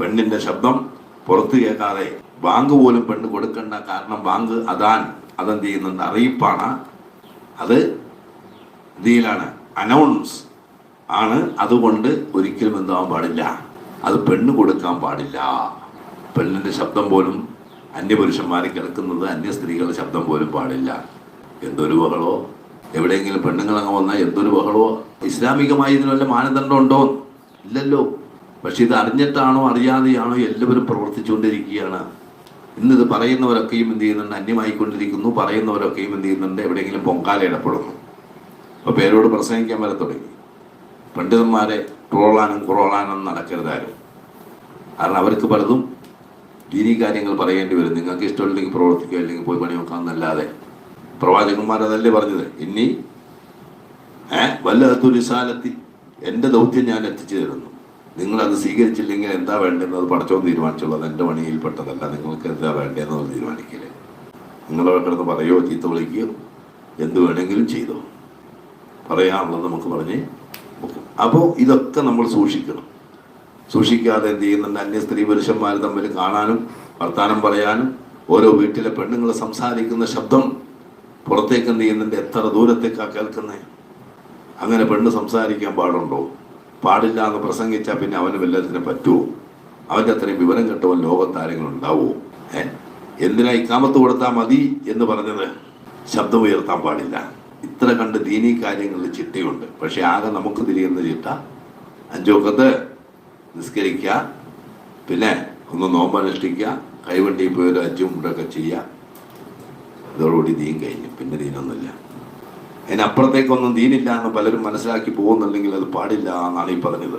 പെണ്ണിന്റെ ശബ്ദം പുറത്തു കേൾക്കാതെ ബാങ്ക് പോലും പെണ്ണ് കൊടുക്കേണ്ട കാരണം ബാങ്ക് അതാൻ അതെന്ത് ചെയ്യുന്നുണ്ട്. അറിയിപ്പാണ്. അത് ഇതിലാണ്. അനൗൺസ് ആണ്. അതുകൊണ്ട് ഒരിക്കലും എന്താവാൻ പാടില്ല. അത് പെണ്ണ് കൊടുക്കാൻ പാടില്ല. പെണ്ണിന്റെ ശബ്ദം പോലും അന്യപുരുഷന്മാരെ കേൾക്കുന്നത് അന്യ സ്ത്രീകളുടെ ശബ്ദം പോലും പാടില്ല. എന്തൊരു ബഹളോ? എവിടെയെങ്കിലും പെണ്ണുങ്ങളങ്ങ് വന്നാൽ എന്തൊരു ബഹളോ? ഇസ്ലാമികമായി ഇതിനുള്ള മാനദണ്ഡം ഉണ്ടോ? ഇല്ലല്ലോ. പക്ഷെ ഇത് അറിഞ്ഞിട്ടാണോ അറിയാതെയാണോ എല്ലാവരും പ്രവർത്തിച്ചുകൊണ്ടിരിക്കുകയാണ്? ഇന്നിത് പറയുന്നവരൊക്കെയും എന്ത് ചെയ്യുന്നുണ്ട്? അന്യമായിക്കൊണ്ടിരിക്കുന്നു. പറയുന്നവരൊക്കെയും എന്ത് ചെയ്യുന്നുണ്ട്? എവിടെയെങ്കിലും പൊങ്കാല ഇടപെടുന്നു അപ്പോൾ പേരോട് പ്രസംഗിക്കാൻ വരെ തുടങ്ങി. പണ്ഡിതന്മാരെ ട്രോളാനും കുറോളാനും നടക്കരുതാരും കാരണം അവർക്ക് പലതും ദീനി കാര്യങ്ങൾ പറയേണ്ടി വരും. നിങ്ങൾക്ക് ഇഷ്ടമില്ലെങ്കിൽ പ്രവർത്തിക്കുക അല്ലെങ്കിൽ പോയി പണി നോക്കാമെന്നല്ലാതെ പ്രവാചകന്മാർ അതല്ലേ പറഞ്ഞത്? ഇനി ഏ വല്ലതൊരു സാലത്തി എന്റെ ദൗത്യം ഞാൻ എത്തിച്ചു തരുന്നു. നിങ്ങളത് സ്വീകരിച്ചില്ലെങ്കിൽ എന്താ വേണ്ടതെന്ന് അത് പഠിച്ചോ തീരുമാനിച്ചോളൂ അത് എന്റെ പണിയിൽപ്പെട്ടതല്ല. നിങ്ങൾക്ക് എന്താ വേണ്ടതെന്ന് തീരുമാനിക്കില്ലേ? നിങ്ങൾ കിടന്ന് പറയോ ചീത്ത വിളിക്കുകയോ? എന്ത് വേണമെങ്കിലും ചെയ്തോ. പറയാനുള്ളത് നമുക്ക് പറഞ്ഞ് അപ്പോൾ ഇതൊക്കെ നമ്മൾ സൂക്ഷിക്കണം. സൂക്ഷിക്കാതെ എന്ത് ചെയ്യുന്നുണ്ട്? അന്യ സ്ത്രീ പുരുഷന്മാർ തമ്മിൽ കാണാനും വർത്താനം പറയാനും ഓരോ വീട്ടിലെ പെണ്ണുങ്ങൾ സംസാരിക്കുന്ന ശബ്ദം പുറത്തേക്ക് എന്ത് ചെയ്യുന്നുണ്ട്? എത്ര ദൂരത്തേക്കാ കേൾക്കുന്നത് അങ്ങനെ പെണ്ണ് സംസാരിക്കാൻ പാടുണ്ടോ? പാടില്ല എന്ന് പ്രസംഗിച്ചാൽ പിന്നെ അവന് വല്ലതിനെ പറ്റുമോ അവന്റെ അത്രയും വിവരം കിട്ടുമോ ലോകത്താരങ്ങൾ ആരെങ്കിലും ഉണ്ടാവുമോ ഏ? എന്തിനാ ഇക്കാമത്ത് കൊടുത്താൽ മതി എന്ന് പറഞ്ഞത്? ശബ്ദം ഉയർത്താൻ പാടില്ല. ഇത്ര കണ്ട് ദീനീ കാര്യങ്ങളിൽ ചിട്ടയുണ്ട്. പക്ഷെ ആകെ നമുക്ക് തിരിയുന്ന ചിട്ട അഞ്ചോക്കത്ത് നിസ്കരിക്കുക പിന്നെ ഒന്ന് നോമ്പനുഷ്ഠിക്കുക കൈവണ്ടിയിൽ പോയൊരു അഞ്ചും മുണ്ടൊക്കെ ചെയ്യുക. ഇതോടുകൂടി ദീൻ കഴിഞ്ഞു. പിന്നെ ദീനൊന്നുമില്ല. അതിനപ്പുറത്തേക്കൊന്നും ദീനില്ല എന്ന് പലരും മനസ്സിലാക്കി പോകുന്നുണ്ടെങ്കിൽ അത് പാടില്ല എന്നാണ് ഈ പറഞ്ഞത്.